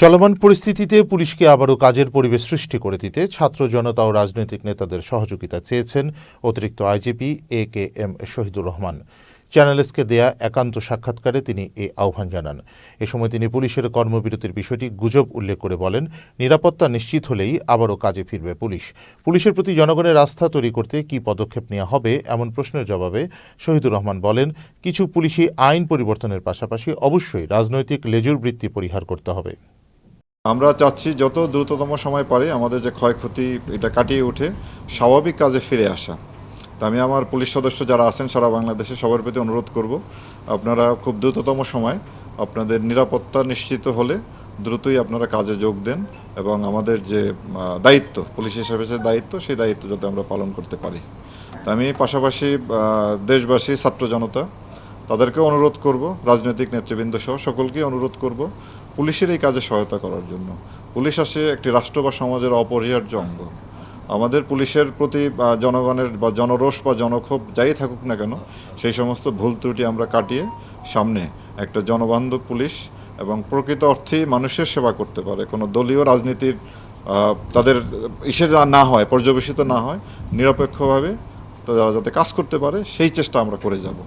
চলমান পরিস্থিতিতে পুলিশকে আবারও কাজের পরিবেশ সৃষ্টি করে দিতে ছাত্র জনতা ও রাজনৈতিক নেতাদের সহযোগিতা চেয়েছেন অতিরিক্ত IGP A K M Shahidur Rahman. চ্যানেলসকে দেয়া একান্ত সাক্ষাৎকারে তিনি এ আহ্বান জানান। এ সময় তিনি পুলিশের কর্মবিরতির বিষয়টি গুজব উল্লেখ করে বলেন, নিরাপত্তা নিশ্চিত হলেই আবারও কাজে ফিরবে পুলিশ। পুলিশের প্রতি জনগণের আস্থা তৈরি করতে কী পদক্ষেপ নেওয়া হবে এমন প্রশ্নের জবাবে শহীদুর রহমান বলেন, কিছু পুলিশি আইন পরিবর্তনের পাশাপাশি অবশ্যই রাজনৈতিক লেজুর বৃত্তি পরিহার করতে হবে। আমরা চাচ্ছি যত দ্রুততম সময় পারি আমাদের যে ক্ষয়ক্ষতি এটা কাটিয়ে উঠে স্বাভাবিক কাজে ফিরে আসা। তা আমি আমার পুলিশ সদস্য যারা আছেন সারা বাংলাদেশে সবার প্রতি অনুরোধ করব, আপনারা খুব দ্রুততম সময় আপনাদের নিরাপত্তা নিশ্চিত হলে দ্রুতই আপনারা কাজে যোগ দেন এবং আমাদের যে দায়িত্ব, পুলিশ হিসেবে যে দায়িত্ব, সেই দায়িত্ব যাতে আমরা পালন করতে পারি। তা আমি পাশাপাশি দেশবাসী, ছাত্র জনতা তাদেরকে অনুরোধ করব, রাজনৈতিক নেতৃবৃন্দ সহ সকলকে অনুরোধ করব পুলিশের এই কাজে সহায়তা করার জন্য। পুলিশ আসে একটি রাষ্ট্র বা সমাজের অপরিহার্য অঙ্গ। আমাদের পুলিশের প্রতি জনগণের, বা জনরোষ বা জনক্ষোভ যাই থাকুক না কেন, সেই সমস্ত ভুল ত্রুটি আমরা কাটিয়ে সামনে একটা জনবান্ধব পুলিশ এবং প্রকৃত অর্থেই মানুষের সেবা করতে পারে। কোনো দলীয় রাজনীতির তাদের ইসে না হয়, পর্যবেসিত না হয়, নিরপেক্ষভাবে তারা যাতে কাজ করতে পারে, সেই চেষ্টা আমরা করে যাব।